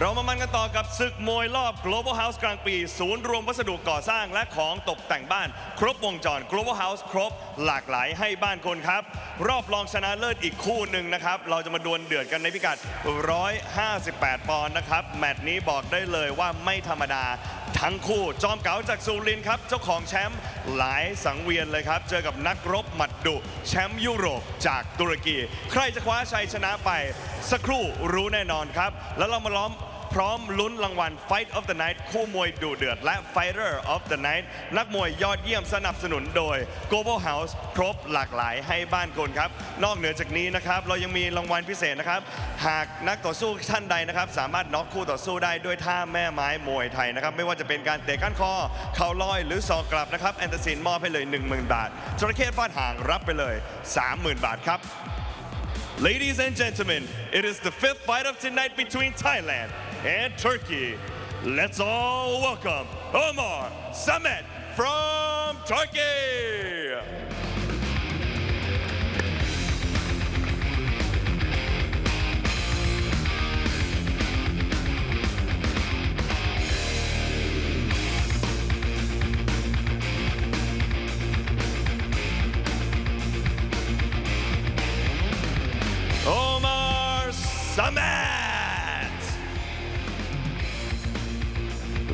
เรามามันกันต่อกับศึกมวยรอบ Global House กลางปี ศูนย์รวมวัสดุก่อสร้างและของตกแต่งบ้าน ครบวงจร Global House ครบหลากหลายให้บ้านคนครับ รอบรองชนะเลิศอีกคู่หนึ่งนะครับ เราจะมาดวลเดือดกันในพิกัด 158 ปอนด์นะครับ แมตช์นี้บอกได้เลยว่าไม่ธรรมดา ทั้งคู่จอมเก๋าจากซูรินทร์ครับ เจ้าของแชมป์หลายสังเวียนเลยครับ เจอกับนักรบหมัดดุแชมป์ยุโรปจากตุรกี ใครจะคว้าชัยชนะไป สักครู่รู้แน่นอนครับ แล้วเรามาล้อมพร้อมลุ้นรางวัล Fight of the Night คู่มวยดุเดือด และ Fighter of the Night นักมวยยอดเยี่ยมสนับสนุนโดย Global House ครบหลากหลายให้บ้านคนครับ นอกเหนือจากนี้นะครับ เรายังมีรางวัลพิเศษนะครับ หากนักต่อสู้ท่านใดนะครับ สามารถน็อกคู่ต่อสู้ได้ด้วยท่าแม่ไม้มวยไทยนะครับ ไม่ว่าจะเป็นการเตะก้านคอ เข่าลอย หรือศอกกลับนะครับแอนเตอร์ซินมอบให้เลย 10,000 บาทจระเข้ฟาดหางรับไปเลย 30,000 บาทครับ Ladies and gentlemen, it is the fifth fight of tonight between Thailand and Turkey. Let's all welcome Omar Samet from Turkey.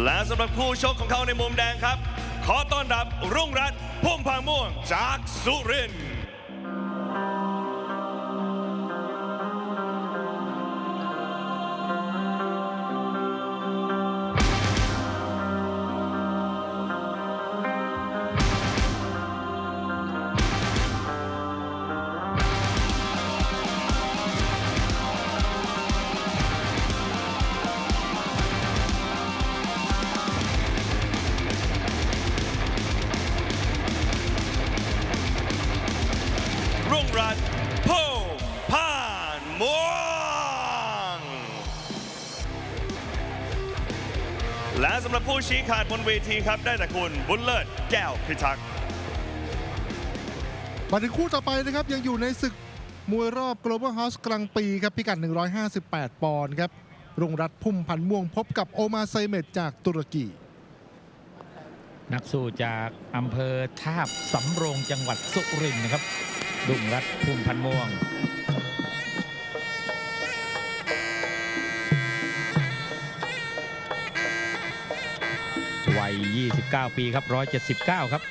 และสำหรับคู่ชกของเขาในมุมแดงครับ ขอต้อนรับรุ่งรัตน์พุ่มพางม่วงจากสุรินทร์ พุ่มพานม่วง และสำหรับผู้ชี้ขาดบนเวทีครับ ได้แต่คุณบุญเลิศแก้วพิทักษ์มาถึงคู่ต่อไปนะครับ ยังอยู่ในศึกมวยรอบ Global House กลางปีครับ พิกัด 158 ปอนด์ครับ รุ่งรัตน์พุ่มพันธ์ม่วงพบกับโอมาไซเมตจากตุรกีนักสู้จากอำเภอทาบสำโรงจังหวัดสุรินทร์นะครับ ดุงรัตน์ภูมิพันม่วง วัย 29 ปีครับ 179 ครับ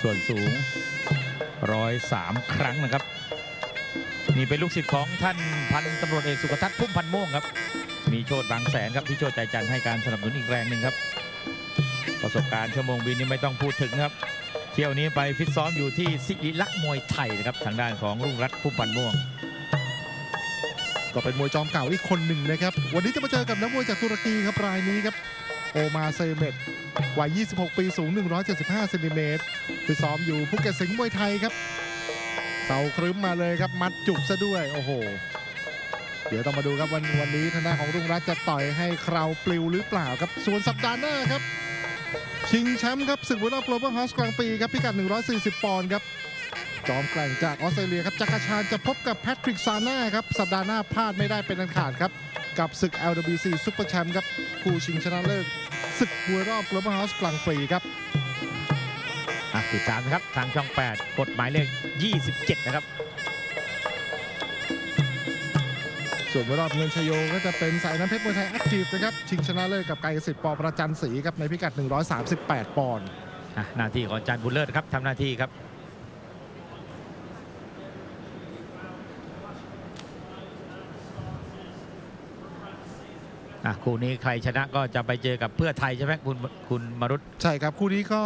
ส่วนสูง 103 ครั้งนะครับ นี่เป็นลูกศิษย์ของท่านพันตำรวจเอกสุขทัศน์พุ่มพันม่วงครับ มีโชดบางแสนครับที่โชดใจจันทร์ให้การสนับสนุนอีกแรงหนึ่งครับ ประสบการณ์ชั่วโมงบินนี่ไม่ต้องพูดถึงครับ เที่ยวนี้ไปฟิตซ้อมอยู่ที่สิริลักษ์มวยไทยนะครับทางด้านของรุ่งรัตน์ผู้พันม่วง ก็เป็นมวยจอมเก่าอีกคนหนึ่งนะครับ วันนี้จะมาเจอกับนักมวยจากตุรกีครับรายนี้ครับ โอมาเซเมตวัย 26 ปีสูง 175เซนติเมตรฟิตซ้อมอยู่ภูเก็ตสิงห์มวยไทยครับเสาครึ้มมาเลยครับ มัดจุกซะด้วย โอ้โห เดี๋ยวต้องมาดูครับวันวันนี้ทางด้านของรุ่งรัตน์จะต่อยให้คราวปลิวหรือเปล่าครับ ส่วนสัปดาห์หน้าครับ ชิงแชมป์ครับศึกบุรอบ Global House กลางปีครับพิกัด 140 ปอนด์ครับ จอมแกร่งจากออสเตรเลียครับจักรชานจะพบกับแพทริกซาน่าครับ สัปดาห์หน้าพลาดไม่ได้เป็นอันขาดครับ กับศึก LWC Super Champ ครับคู่ชิงชนะเลิศศึกมวยรอบ Global House กลางปีครับอะติดตามนะครับทางช่อง 8 กฎหมายเลข 27 นะครับ ส่วนมวยรอบเงินชโยก็จะเป็นสายน้ำเพชรมวยไทยแอคทีฟนะครับ ชิงชนะเลิศกับไกรสิทธิ์ปอประจันศรีครับในพิกัด 138 ปอนด์อะหน้าที่ของอาจารย์บุญเลิศครับทำหน้าที่ครับอะคู่นี้ใครชนะก็จะไปเจอกับเพื่อไทยใช่ไหมคุณคุณมรุตใช่ครับคู่นี้ก็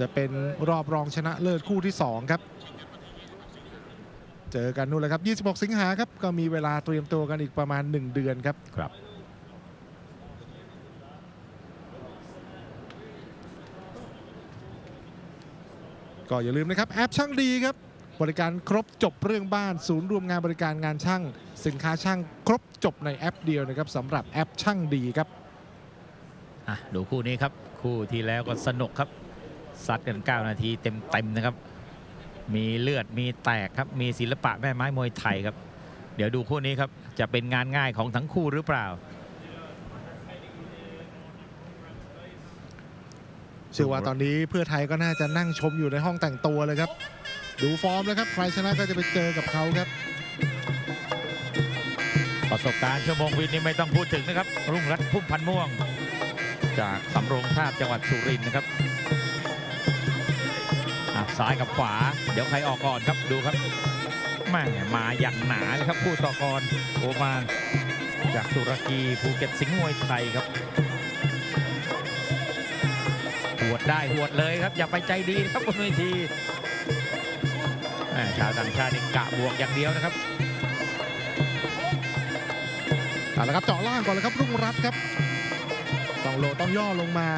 จะเป็นรอบรองชนะเลิศคู่ที่ 2 ครับ เจอกันนู่นเลยครับ 26 สิงหาครับ ก็มีเวลาเตรียมตัวกันอีกประมาณ 1 เดือนครับ ครับ ก็อย่าลืมนะครับ แอปช่างดีครับ บริการครบจบเรื่องบ้าน ศูนย์รวมงานบริการงานช่าง สินค้าช่างครบจบในแอปเดียวนะครับสำหรับแอปช่างดีครับอะดูคู่นี้ครับ คู่ที่แล้วก็สนุกครับซัดกัน 9 นาทีเต็มๆนะครับ มีเลือดมีแตกครับ มีศิลปะแม่ไม้มวยไทยครับ เดี๋ยวดูคู่นี้ครับ จะเป็นงานง่ายของทั้งคู่หรือเปล่าเชื่อว่าตอนนี้เพื่อไทยก็น่าจะนั่งชมอยู่ในห้องแต่งตัวเลยครับ ดูฟอร์มแล้วครับใครชนะก็จะไปเจอกับเขาครับ ประสบการณ์ชั่วโมงวินนี่ไม่ต้องพูดถึงนะครับ รุ่งรัตน์พุ่มพันม่วง จากสำโรงทาบจังหวัดสุรินทร์นะครับ ซ้ายกับขวา เดี๋ยวใครออกก่อนครับดูครับแม่มาอย่างหนาเลยครับผู้ต่อกรโอมานจากตุรกีภูเก็ตสิงห์มวยไทยครับหวดได้หวดเลยครับ อย่าไปใจดีครับบนเวทีชาวต่างชาติกะบวกอย่างเดียวนะครับเอาละครับเจาะล่างก่อนเลยครับรุ่งรัตครับต้องโลต้องย่อลงมา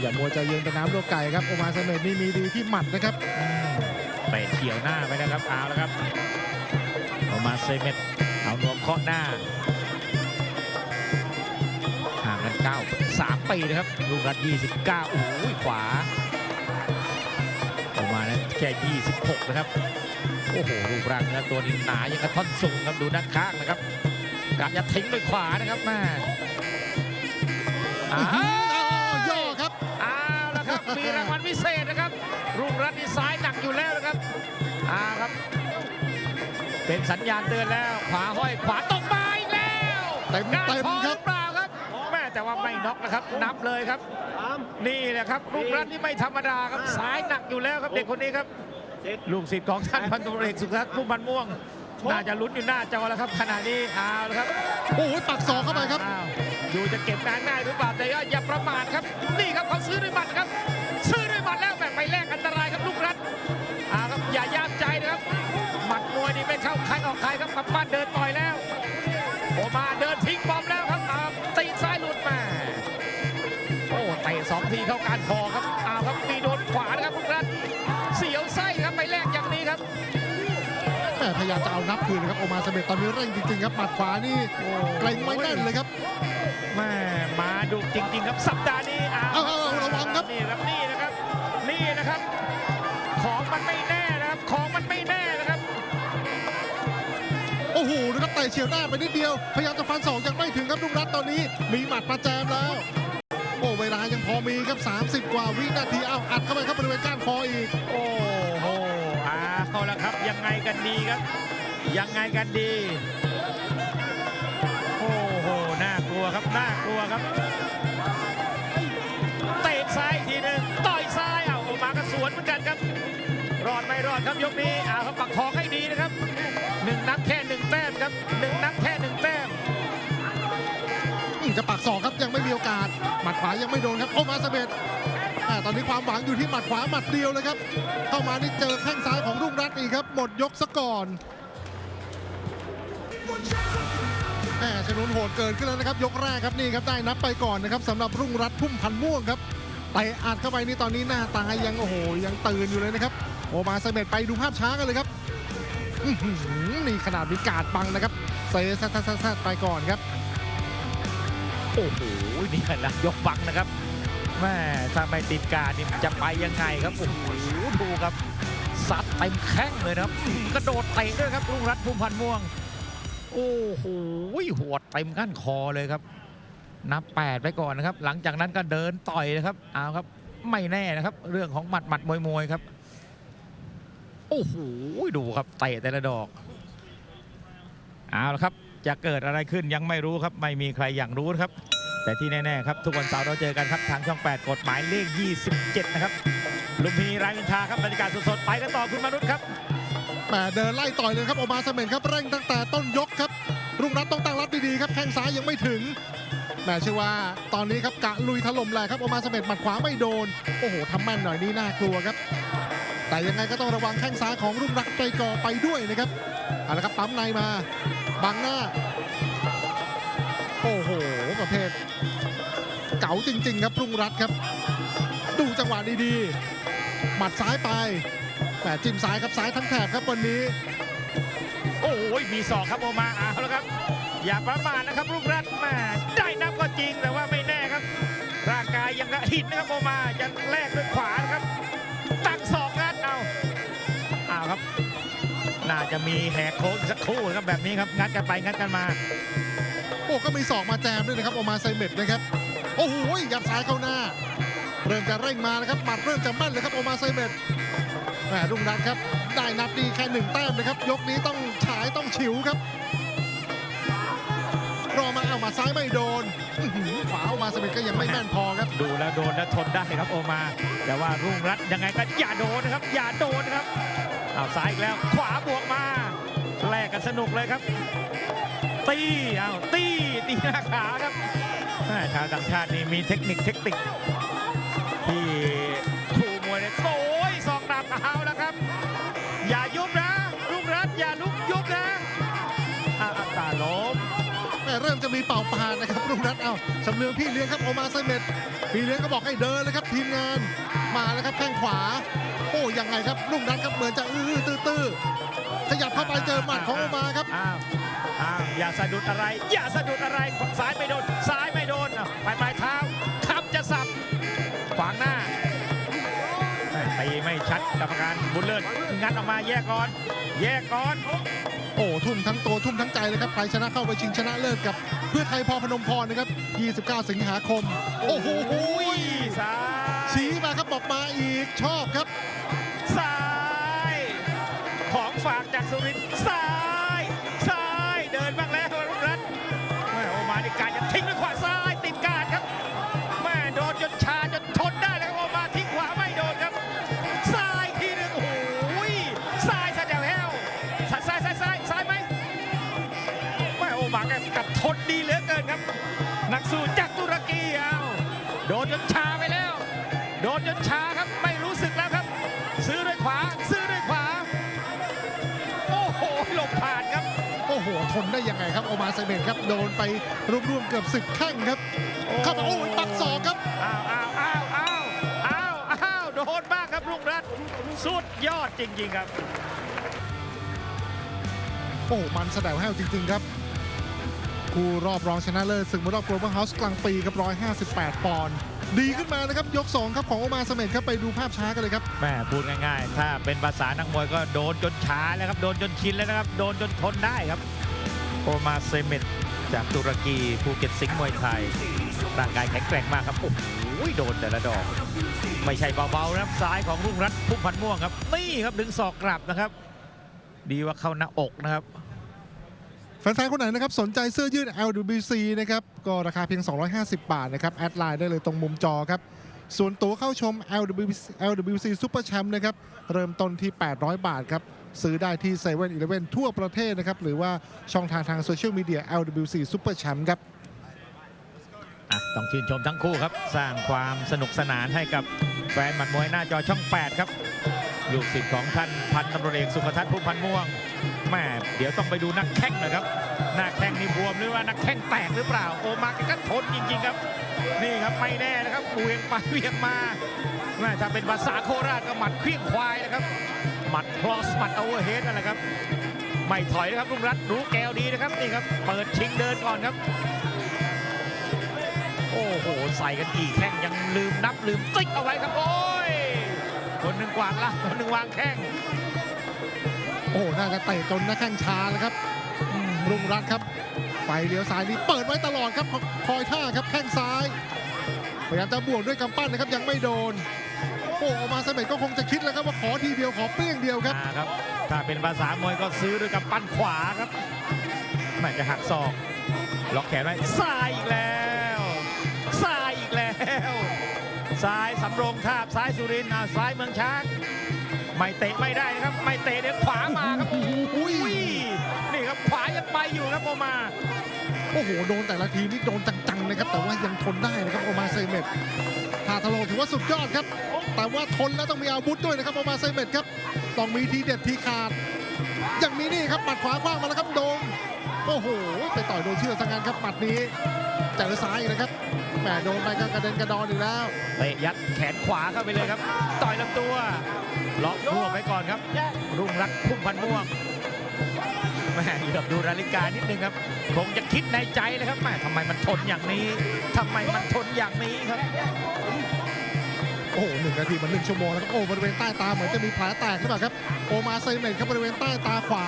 อย่ามัวใจเย็นเป็นน้ำลวกไก่ครับโอมาเซเมตนี่มีดีที่หมัดนะครับเตะเฉียวหน้าไปนะครับเอาแล้วครับเอามาเซเมตเอานวมเคาะหน้าห่างกัน9 3ปีนะครับลูกรัด29โอ้โหขวาออกมานั้นแค่ 26 นะครับ โอ้โหรูปร่างเนื้อตัวนี้หนายังกระท่อนสูงครับดูด้านข้างนะครับกะจะทิ้งด้วยขวานะครับแม่อ้าอ้าว มีรางวัลพิเศษนะครับรุ่งรัตน์นี่ซ้ายหนักอยู่แล้วนะครับเอาครับ เป็นสัญญาณเตือนแล้วขวาห้อยขวาตกมาอีกแล้วเต็มการเต็มพอคหรัรืบอเปล่าครับแม่แต่ว่าไม่น็อกนะครับ นับเลยครับ นี่แหละครับรุ่งรัตน์นี่ไม่ธรรมดาครับซ้ายหนักอยู่แล้วครับเด็กคนนี้ครับ ลูกศิษย์ของท่านพันตุเอกสุทัศน์ผู้พันม่วง น่าจะลุ้นอยู่หน้าจอแล้วครับขณะนี้เอาละครับ โอ้ยปักศอกเข้าไปครับอ้าว ดูจะเก็บงานง่ายหรือเปล่าแต่อย่าประมาทครับ นี่ครับเขาซื้อด้วยหมัดครับ ซื้อด้วยหมัดแล้วแบบไปแลกอันตรายครับลูกรัดอ่าครับอย่ายามใจนะครับหมัดมวยนี่ไม่เข้าใครออกใครครับกับบ้านเดินต่อยแล้วโอมาเดินทิ้งบอมแล้วครับตีซ้ายหลุดมาโอ้เตะสองทีเข้าการคอครับ พยายามจะเอานับคืนนะครับโอมาเซเมตตอนนี้เร่งจริงๆครับหมัดขวานี่เกรงไว้แน่นเลยครับแม่มาดุจริง ๆ ครับสัปดาห์นี้อ้าวเอาเอาเอาระวังครับนี่ครับนี่นะครับ นี่นะครับ ของมันไม่แน่นะครับ ของมันไม่แน่นะครับ โอ้โหนะครับเตะเฉียวหน้าไปนิดเดียว พยายามจะฟันศอกยังไม่ถึงครับรุ่งรัตน์ตอนนี้มีหมัดมาแจมแล้วโอ้เวลายังพอมีครับ 30 กว่าวินาทีเอาอัดเข้าไปครับบริเวณก้านคออีก โอ้โห เอาละครับ ยังไงกันดีครับ ยังไงกันดี โอ้โห น่ากลัวครับ น่ากลัวครับ เตะซ้ายทีหนึ่งต่อยซ้ายเอาออกมาก็สวนเหมือนกันครับ รอดไม่รอดครับยกนี้เอาครับปักคองให้ดีนะครับหนึ่งนับแค่หนึ่งแต้มครับหนึ่งนับแค่หนึ่งแต้มจะปักศอกครับยังไม่มีโอกาสหมัดขวายังไม่โดนครับโอมาเซเมต ตอนนี้ความหวังอยู่ที่หมัดขวาหมัดเดียวเลยครับ เข้ามานี่เจอแข้งซ้ายของรุ่งรัตน์อีกครับ หมดยกซะก่อนแหมชนุนโหดเกินขึ้นแล้วนะครับ ยกแรกครับนี่ครับได้นับไปก่อนนะครับสำหรับรุ่งรัตน์พุ่มพันม่วงครับไปอัดเข้าไปนี่ตอนนี้หน้าตายังโอ้โหยังตื่นอยู่เลยนะครับโอมาเซเมตไปดูภาพช้ากันเลยครับนี่ขนาดมีกาดบังนะครับเซซัดซัดไปก่อนครับ โอ้โหนี่แหละยกบังนะครับ แม่ถ้าไม่ติดการนี่จะไปยังไงครับโอ้โหดูครับซัดเต็มแข้งเลยนะครับกระโดดเตะด้วยครับรุ่งรัตนภูมิพันธ์ม่วง โอ้โหหัวดเต็มขั้นคอเลยครับ นับ8ไปก่อนนะครับ หลังจากนั้นก็เดินต่อยนะครับเอาครับไม่แน่นะครับ เรื่องของหมัดหมัดมวยมวยครับโอ้โหดูครับเตะแต่ละดอกเอาละครับ จะเกิดอะไรขึ้นยังไม่รู้ครับ ไม่มีใครอยางรู้ครับ แต่ที่แน่ๆครับทุกวันเสาร์เราเจอกันครับทางช่อง 8 กฎหมายเลข 27 นะครับลุมพินีรามอินทาครับบรรยากาศสดๆไปกันต่อคุณมนุษย์ครับแหมเดินไล่ต่อยเลยครับโอกมาเสเมนครับเร่งตั้งแต่ต้นยกครับรุ่งรัตน์ต้องตั้งรับดีๆครับแข้งซ้ายยังไม่ถึงแหมเชื่อว่าตอนนี้ครับกะลุยถล่มแหละครับโอกมาเสเมนหมัดขวาไม่โดนโอ้โหทำแม่นหน่อยนี่น่ากลัวครับ แต่ยังไงก็ต้องระวังแข้งซ้ายของรุ่งรัตน์ไปก่อไปด้วยนะครับเอาละครับปั๊มในมาบังหน้า โอ้โห ประเภท เก๋าจริง ๆ ครับรุ่งรัตครับ ดูจังหวะดีๆหมัดซ้ายไปแหมจิ้มซ้ายครับซ้ายทั้งแถบครับวันนี้ โอ้ยมีศอกครับโอมาเอาแล้วครับ อย่าประมาทนะครับลูกรัฐแม่ได้นับก็จริงแต่ว่าไม่แน่ครับ ร่างกายยังกระหินนะครับโอมาจะแลกด้วยขวานะครับตั้งศอกงัดเอาเอาครับ น่าจะมีแหกโค้งสักคู่ครับแบบนี้ครับงัดกันไปงัดกันมา อ้ก็มีศอกมาแจมด้วยนะครับโอมาไซเมตนะครับโอ้โหยัดซ้ายเข้าหน้า เริ่มจะเร่งมานะครับหมัดเริ่มจะแม่นเลยครับโอมาไซเมตแหมรุ่งรัตครับได้นัดดีแค่หนึ่งแต้มนะครับ ยกนี้ต้องฉายต้องฉิวครับ รอมาเอามาซ้ายไม่โดนขวาโอมาไซเมตก็ยังไม่แม่นพอครับ ดูแล้วโดนแล้วทนได้ครับโอมา แต่ว่ารุ่งรัตยังไงก็อย่าโดนนะครับ อย่าโดนนะครับเอาซ้ายอีกแล้ว ขวาบวกมาแลกกันสนุกเลยครับ ตีเอาตีตีหน้าขาครับแม่ชาวต่างชาตินี่มีเทคนิคเทคนิคที่ครูมวยเนี่ยโอ้ยสองดาบเอาแล้วครับ อย่ายุบนะรุ่งรัตน์อย่าลุกยุบนะอะอะตาล้มแม่เริ่มจะมีเป่าปานนะครับลุงนัทเอ้าชำเลืองพี่เลี้ยงครับโอมาไซเมตพี่เลี้ยงก็บอกให้เดินเลยครับทีมงานมาแล้วครับแข้งขวา โอ้ยังไงครับลุงนัทครับเหมือนจะอื้อๆตื้อๆขยับเข้าไปเจอหมัดของโอมาครับ อ้าวอ้าวอย่าสะดุดอะไร อย่าสะดุดอะไรซ้ายไม่โดนซ้ายไม่โดนอะปลายปลายเท้าคำจะสับขวางหน้าแม่ตีไม่ชัดกรรมการบุญเลิศงัดออกมาแยกก่อน แยกก่อนโอ้ทุ่มทั้งตัวทุ่มทั้งใจเลยครับใครชนะเข้าไปชิงชนะเลิศกับ เพื่อไทยพอพนมพรนะครับ 29 สิงหาคม โอ้โหอุ้ยซ้ายชี้มาครับบอกมาอีกชอบครับ ซ้าย ของฝากจากสุรินทร์ ทนได้ยังไงครับโอมาไซเมนครับโดนไปรวมๆเกือบสิบข้างครับเข้ามาโอ้ยปักศอกครับอ้าวอ้าวอ้าวอ้าวอ้าวอ้าวโดนมากครับลุงรัตน์สุดยอดจริง ๆครับ โอ้มันแสดงแห้วจริง ๆ ครับคู่รอบรองชนะเลิศศึกมวยรอบ Global House กลางปีครับ 158 ปอนด์ดีขึ้นมานะครับ ยก 2 ครับ ของโอมาเสเมดครับ ไปดูภาพช้ากันเลยครับแม่พูดง่ายๆ ถ้าเป็นภาษานักมวยก็โดนจนช้าแล้วครับ โดนจนชินแล้วนะครับ โดนจนทนได้ครับ โอมาเซเมตจากตุรกีภูเก็ตสิงห์มวยไทย ร่างกายแข็งแกร่งมากครับ โอ้โหโดนแต่ละดอก ไม่ใช่เบาๆนะครับซ้ายของรุ่งรัตน์พุ่มพันม่วงครับ นี่ครับดึงศอกกลับนะครับ ดีว่าเข้าหน้าอกนะครับแฟนๆ คนไหนนะครับสนใจเสื้อยืด LWC นะครับก็ราคาเพียง 250 บาทนะครับ แอดไลน์ได้เลยตรงมุมจอครับ ส่วนตั๋วเข้าชม LWC, LWC Super Champ นะครับ เริ่มต้นที่ 800 บาทครับ ซื้อได้ที่7 e เ e ่ e อทั่วประเทศนะครับ หรือว่าช่องทางทางโซเชียลมีเดีย LWC Super Champ ครับ อะต้องชื่นชมทั้งคู่ครับ สร้างความสนุกสนานให้กับแฟนหมัดมวยหน้าจอช่อง 8 ครับ ลูกศิษย์ของท่านพันตำรวจเอกสุขทัศน์ผู้พันม่วง แม่เดี๋ยวต้องไปดูนักแข้งหน่อยครับหน้าแข้งนี่บวมหรือว่านักแข้งแตกหรือเปล่า โอมากก็ทนจริงๆครับ นี่ครับไม่แน่นะครับเวียงไปเวียงมาแม่ถ้าเป็นภาษาโคราชก็หมัดเคลี้ยงควายนะครับ หมัดครอสหมัดโอเวอร์เฮดนั่นแหละครับ ไม่ถอยนะครับลุงรัตน์รู้แกวดีนะครับนี่ครับ เปิดชิงเดินก่อนครับ โอ้โหใส่กันกี่แข้งยังลืมนับลืมติ๊กเอาไว้ครับโอ้ยคนหนึ่งกวางล่างคนหนึ่งวางแข้ง โอ้น่าจะเตะจนหน้าแข้งชาแล้วครับรุ่งรัตครับไฟเลี้ยวซ้ายนี่เปิดไว้ตลอดครับคอยท่าครับแข้งซ้ายพยายามจะบวกด้วยกำปั้นนะครับยังไม่โดนโอ้ออกมาสม็ดก็คงจะคิดแล้วครับว่าขอทีเดียวขอเปรี้ยงเดียวครับครับ ถ้าเป็นภาษามวยก็ซื้อด้วยกับปั้นขวาครับแม่จะหักศอกล็อกแขนไว้ซ้ายอีกแล้วซ้ายอีกแล้วซ้ายสำโรงทาบซ้ายสุรินทร์ซ้ายเมืองช้าง ไม่เตะไม่ได้นะครับ ไม่เตะเดี๋ยวขวามาครับโอ้โหนี่ครับขวายังไปอยู่ครับโอมาโอ้โหโดนแต่ละทีนี่โดนจังๆนะครับ แต่ว่ายังทนได้นะครับโอมาเซเมตทาทะโลถือว่าสุดยอดครับ แต่ว่าทนแล้วต้องมีอาวุธด้วยนะครับโอมาเซเมตครับต้องมีทีเด็ดทีขาดอย่างนี้นี่ครับปัดขวาคว้างมาแล้ว ต่อยโดนเชื่อสังงานครับปัดนี้เจอซ้ายอีกนะครับแหมโดนไปก็กระเด็นกระดอนอีกแล้วเตะยัดแขนขวาเข้าไปเลยครับ ต่อยลำตัวล็อกรวบไปก่อนครับ รุ่งรักพุ่มพันม่วงแม่เหลือบดูนาฬิกานิดนึงครับ คงจะคิดในใจเลยครับแม่ทำไมมันทนอย่างนี้ทำไมมันทนอย่างนี้ครับ โอ้โหหนึ่งนาทีมันหนึ่งชั่วโมงแล้วครับโอ้บริเวณใต้ตาเหมือนจะมีแผลแตกหรือเปล่าครับ โอมาเซเมนครับบริเวณใต้ตาขวา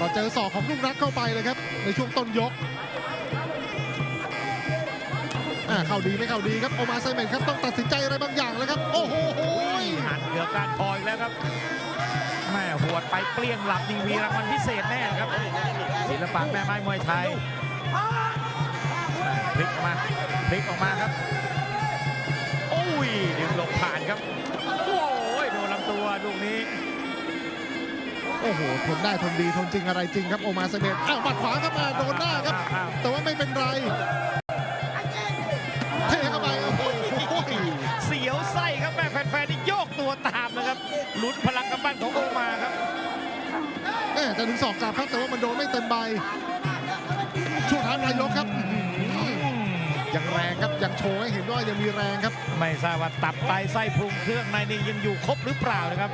ก็เจอศอกของลูกรักเข้าไปเลยครับในช่วงต้นยกอ่าเข้าดีไม่เข้าดีครับโอมาเซเมนครับต้องตัดสินใจอะไรบางอย่างแล้วครับ โอ้โหหันเหลือการคอยแล้วครับแม่หัวไปเปลี่ยงหลับนี่มีรางวัลพิเศษแน่ครับศิลปะแม่ไม้มวยไทยพลิกออกมาพลิกออกมาครับโอ้ยดึงหลบผ่านครับโอ้ยโดนลำตัวลูกนี้ โอ้โหทนได้ทนดีทนจริงอะไรจริงครับโอมาเซเมนอ้าวหมัดขวาครับมาโดนหน้าครับ แต่ว่าไม่เป็นไรเทเข้าไปโอ้โหเสียวไส้ครับแม่แฟนๆนี่โยกตัวตามนะครับลุ้นพลังกำปั้นของโอมาครับแม่จะถึงสองกลับครับแต่ว่ามันโดนไม่เต็มใบช่วงท้ายนายกครับยังแรงครับยังโชว์ให้เห็นว่ายังมีแรงครับ ไม่ทราบว่าตับไตไส้พุงเครื่องในนี่ยังอยู่ครบหรือเปล่านะครับ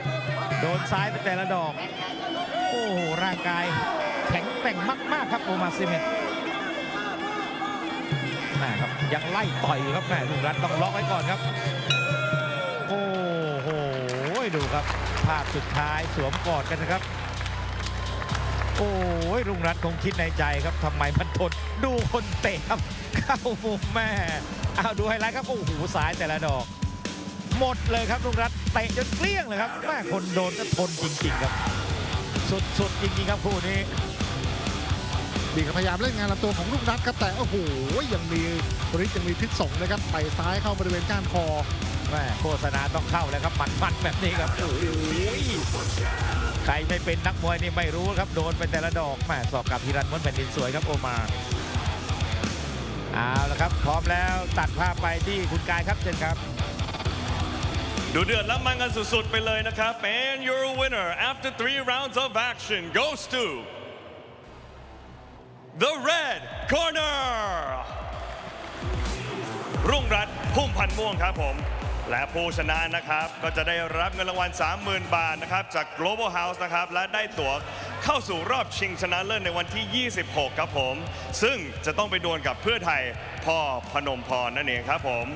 โดนซ้ายไปแต่ละดอก โอ้โหร่างกายแข็งแกร่งมาก ๆ ครับโอมาซิเมนแม่ครับยังไล่ต่อยครับแม่ลูกรัฐต้องล็อกไว้ก่อนครับ โอ้โหดูครับ ภาพสุดท้ายสวมกอดกันนะครับ โอ้ยรุ่งรัตคงคิดในใจครับทำไมมันทนดูคนเตะครับ เข้ามุมแม่เอาดูไฮไลท์ครับ โอ้โหสายแต่ละดอก หมดเลยครับรุ่งรัต เตะจนเกลี้ยงเลยครับแม่คนโดนก็ทนจริง ๆ ครับ สุดๆจริงๆครับคู่นี้ดีครับพยายามเล่นงานลำตัวของลูกนัดครับแต่โอ้โหยังมีฤทธิ์ยังมีพิษสงนะครับไปซ้ายเข้าบริเวณก้านคอแม่โฆษณาต้องเข้าแล้วครับมันๆแบบนี้ครับโอ้ยใครไม่เป็นนักมวยนี่ไม่รู้ครับโดนไปแต่ละดอกแม่สอบกับพิรันม้วนแผ่นดินสวยครับโอมาเอาละครับ พร้อมแล้วตัดภาพไปที่คุณกายครับเชิญครับ ดูเดือดและมันกันสุดๆไปเลยนะครับ and your winner after three rounds of action goes to the red corner รุ่งรัตน์พุ่มพันธ์ม่วงครับผม และผู้ชนะนะครับ ก็จะได้รับเงินรางวัล 30,000 บาทนะครับ จาก Global House นะครับ และได้ตั๋วเข้าสู่รอบชิงชนะเลิศในวันที่ 26 ครับผม ซึ่งจะต้องไปดวลกับเพื่อไทยพ่อพนมพรนั่นเองครับผม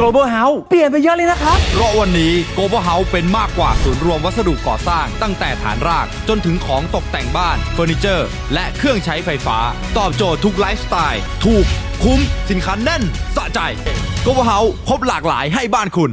Global House เปลี่ยนไปเยอะเลยนะครับ เพราะวันนี้ Global House เป็นมากกว่าศูนย์รวมวัสดุก่อสร้าง ตั้งแต่ฐานรากจนถึงของตกแต่งบ้านเฟอร์นิเจอร์ และเครื่องใช้ไฟฟ้า ตอบโจทย์ทุกไลฟ์สไตล์ ถูก คุ้ม สินค้าแน่น สะใจ Global House ครบหลากหลายให้บ้านคุณ